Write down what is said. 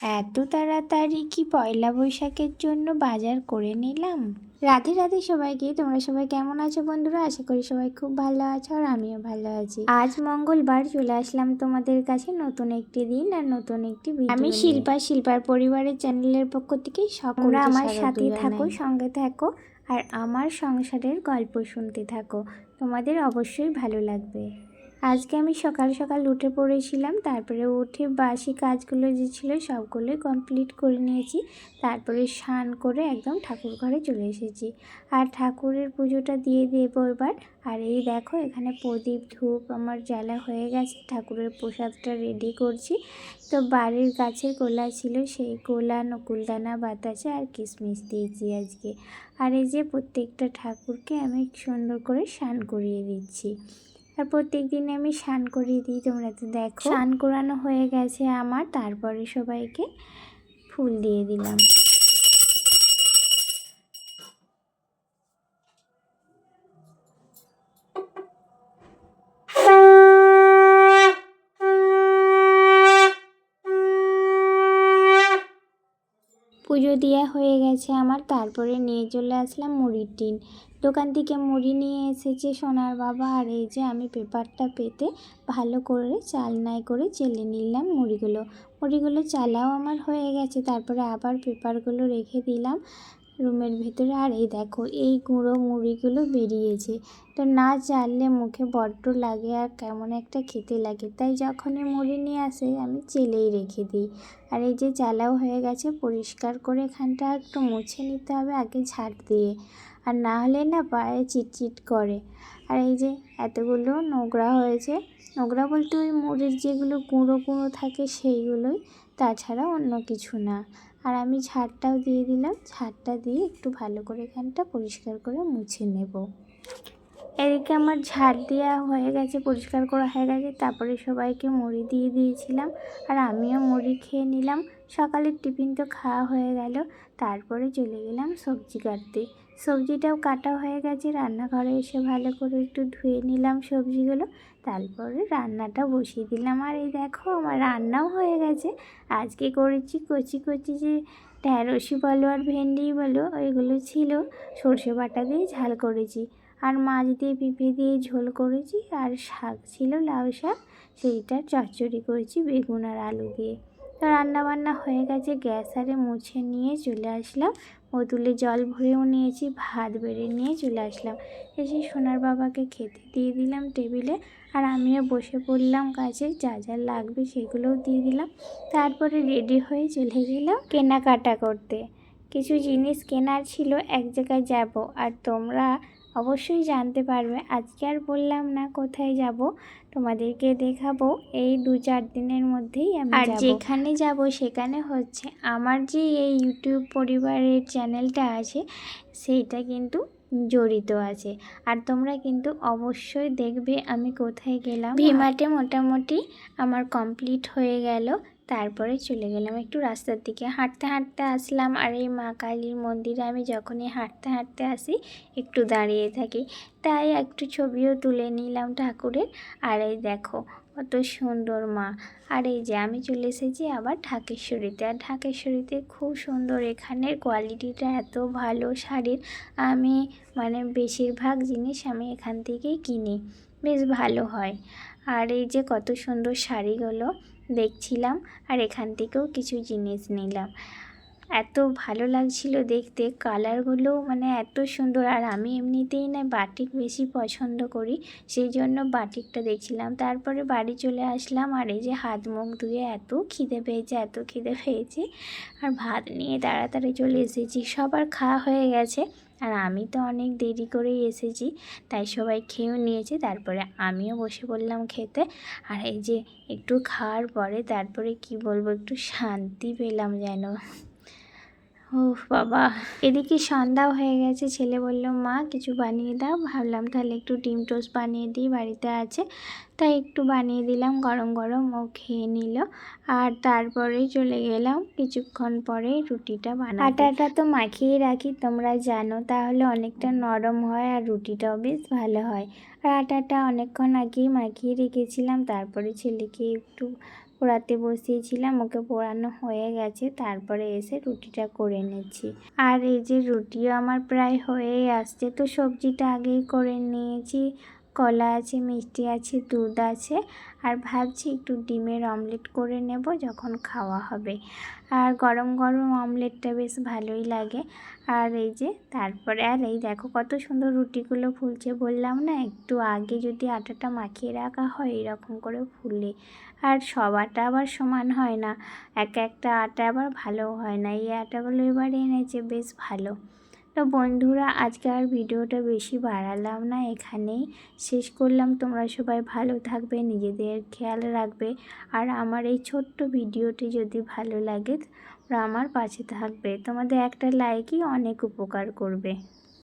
এত তাড়াতাড়ি কি পয়লা বৈশাখের জন্য বাজার করে নিলাম? রাধে রাধে সবাইকে। তোমরা সবাই কেমন আছো বন্ধুরা? আশা করি সবাই খুব ভালো আছো আর আমিও ভালো আছি। আজ মঙ্গলবার চলে আসলাম তোমাদের কাছে নতুন একটি দিন আর নতুন একটি ভিডিও আমি শিল্পা শিল্পার পরিবারের চ্যানেলের পক্ষ থেকে সকলরা আমার সাথে থাকো সঙ্গে থাকো আর আমার সংসারের গল্প শুনতে থাকো। তোমাদের অবশ্যই ভালো লাগবে। আজকে আমি সকাল সকাল উঠে পড়েছিলাম, তারপরে উঠে বাসি কাজগুলো যে ছিল সবগুলোই কমপ্লিট করে নিয়েছি, তারপরে স্নান করে একদম ঠাকুর ঘরে চলে এসেছি। আর ঠাকুরের পুজোটা দিয়ে দেবো এবার। আর এই দেখো, এখানে প্রদীপ, ধূপ আমার জ্বালা হয়ে গেছে, ঠাকুরের প্রসাদটা রেডি করছি। তো বাড়ির গাছের গোলা ছিল সেই গোলা নকুলদানা, বাতাসা আর কিশমিশ দিয়েছি আজকে। আর এই যে প্রত্যেকটা ঠাকুরকে আমি সুন্দর করে স্নান করিয়ে দিচ্ছি। আর প্রত্যেক দিনে আমি স্নান করিয়ে দিই, তোমরা তো দেখো। স্নান করানো হয়ে গেছে আমার, তারপরে সবাইকে ফুল দিয়ে দিলাম। পুজো দেওয়া হয়ে গেছে আমার। তারপরে নিয়ে চলে আসলাম মুড়ির টিন। দোকান থেকে মুড়ি নিয়ে এসেছে সোনার বাবা। আর এই যে আমি পেপারটা পেতে ভালো করে চালনায় করে চেলে নিলাম মুড়িগুলো। মুড়িগুলো চালাও আমার হয়ে গেছে। তারপরে আবার পেপারগুলো রেখে দিলাম। রুমের ভিতরে, আর এই দেখো, এই গুঁড়ো মুড়িগুলো বেরিয়েছে। তো না চাললে মুখে বড্ড লাগে আর কেমন একটা খেতে লাগে। তাই যখনই মুড়ি নিয়ে আসে, আমি চেলেই রেখে দিই। আর এই যে চালাও হয়ে গেছে, পরিষ্কার করে এখানটা একটু মুছে নিতে হবে, আগে ঝাড় দিয়ে। আর না হলে না পায়ে চিটচিট করে। আর এই যে এতগুলো নোংরা হয়েছে, নোংরা বলতে ওই মুড়ির যেগুলো গুঁড়ো গুঁড়ো থাকে, সেইগুলোই, তাছাড়া অন্য কিছু না। আর আমি ঝাড়টাও দিয়ে দিলাম। ঝাড়টা দিয়ে একটু ভালো করে এখানটা পরিষ্কার করে মুছে নেব। এদিকে আমার ঝাড় দেওয়া হয়ে গেছে, পরিষ্কার করা হয়ে গেছে। তারপরে সবাইকে মুড়ি দিয়ে দিয়েছিলাম আর আমিও মুড়ি খেয়ে নিলাম। সকালের টিফিন তো খাওয়া হয়ে গেল। তারপরে চলে গেলাম সবজি কাটতে। সবজিটাও কাটা হয়ে গেছে, রান্নাঘরে এসে ভালো করে একটু ধুয়ে নিলাম সবজিগুলো, তারপরে রান্নাটা বসিয়ে দিলাম। আর এই দেখো, আমার রান্নাও হয়ে গেছে। আজকে করেছি কচি কচি যে ঢ্যাঁড়সি বলো আর ভেন্ডি বলো ওইগুলো ছিল। সর্ষে বাটা দিয়ে ঝাল করেছি। আর মাছ দিয়ে পিঁপে দিয়ে ঝোল করেছি। আর শাক ছিল লাউ শাক, সেইটা চচ্চড়ি করেছি বেগুন আর আলু দিয়ে। তো রান্নাবান্না হয়ে গেছে, গ্যাস আরে মুছে নিয়ে চলে আসলাম। বোতলে জল ভরেও নিয়েছি, ভাত বেড়ে নিয়ে চলে আসলাম। এসে সোনার বাবাকে খেতে দিয়ে দিলাম টেবিলে আর আমিও বসে পড়লাম কাছে, যা যা লাগবে সেগুলোও দিয়ে দিলাম। তারপরে রেডি হয়ে চলে গেলাম কেনাকাটা করতে। কিছু জিনিস কেনার ছিল, এক জায়গায় যাব। আর তোমরা অবশ্যই জানতে পারবে। আজকে আর বললাম না কোথায় যাব। তোমাদেরকে দেখাবো এই দু চার দিনের মধ্যেই আমি আর যেখানে যাব সেখানে হচ্ছে আমার যে এই ইউটিউব পরিবারের চ্যানেলটা আছে সেইটা কিন্তু জড়িত আছে। আর তোমরা কিন্তু অবশ্যই দেখবে আমি কোথায় গেলাম। ভিমাটে মোটামুটি আমার কমপ্লিট হয়ে গেল। তারপরে চলে গেলাম একটু রাস্তার দিকে। হাঁটতে হাঁটতে আসলাম। আর এই মা, কালীর মন্দিরে আমি যখনই হাঁটতে হাঁটতে আসি, একটু দাঁড়িয়ে থাকি। তাই একটু ছবিও তুলে নিলাম ঠাকুরের। আর এই দেখো, কত সুন্দর মা। আর এই যে আমি চলে এসেছি আবার ঢাকেশ্বরীতে। আর ঢাকেশ্বরীতে খুব সুন্দর এখানের কোয়ালিটিটা, এত ভালো শাড়ির। আমি মানে বেশিরভাগ জিনিস আমি এখান থেকেই কিনি। বেশ ভালো হয়। আর এই যে কত সুন্দর শাড়িগুলো দেখছিলাম আর এখান থেকেও কিছু জিনিস নিলাম। এত ভালো লাগছিল দেখতে, কালারগুলো মানে এত সুন্দর। আর আমি এমনিতেই না বাটিক বেশি পছন্দ করি, সেই জন্য বাটিকটা দেখছিলাম। তারপরে বাড়ি চলে আসলাম আর এই যে হাত মুখ ধুয়ে এত খিদে পেয়েছে, এত খিদে পেয়েছে। আর ভাত নিয়ে তাড়াতাড়ি চলে এসেছি। সবার খাওয়া হয়ে গেছে। আর আমি তো অনেক দেরি করেই এসেছি, তাই সবাই খেয়েও নিয়েছে, তারপরে আমিও বসে পড়লাম খেতে। আর এই যে একটু খাওয়ার পরে তারপরে কি বলব, একটু শান্তি পেলাম যেন। ও বাবা। এদিকে সন্ধ্যাও হয়ে গেছে, ছেলে বলল, মা, কিছু বানিয়ে দাও। ভাবলাম তাহলে একটু ডিম টোস্ট বানিয়ে দিই, বাড়িতে আছে। তাই একটু বানিয়ে দিলাম, গরম গরম ও খেয়ে নিল। আর তারপরে চলে গেলাম, কিছুক্ষণ পরে রুটিটা বানা আটাটা তো মাখিয়ে রাখি, তোমরা জানো, তাহলে অনেকটা নরম হয় আর রুটিটাও বেশ ভালো হয়। আর আটাটা অনেকক্ষণ আগেই মাখিয়ে রেখেছিলাম, তারপরে ছেলেকে একটু পোড়াতে বসিয়েছিলাম, ওকে পোড়ানো হয়ে গেছে, তারপরে এসে রুটিটা করে নিচ্ছি। আর এই যে রুটিও আমার প্রায় হয়েই আসছে, তো সবজিটা আগেই করে নিয়েছি। কলা আছে, মিষ্টি আছে, দুধ আছে। আর ভাবছি একটু ডিমের অমলেট করে নেব যখন খাওয়া হবে। আর গরম গরম অমলেটটা বেশ ভালোই লাগে। আর এই যে তারপরে আর এই দেখো কত সুন্দর রুটিগুলো ফুলছে বললাম না, একটু আগে যদি আটাটা মাখিয়ে রাখা হয় এরকম করে ফুলে। আর সব আটা আবার সমান হয় না, এক একটা আটা আবার ভালো হয় না। এই আটাগুলো এবার এনেছে, বেশ ভালো। তো বন্ধুরা, আজকে আর ভিডিওটা বেশি বাড়ালাম না, এখানেই শেষ করলাম। তোমরা সবাই ভালো থাকবে, নিজেদের খেয়াল রাখবে। আর আমার এই ছোট্ট ভিডিওটি যদি ভালো লাগে আমার পাশে থাকবে। তোমাদের একটা লাইকই অনেক উপকার করবে।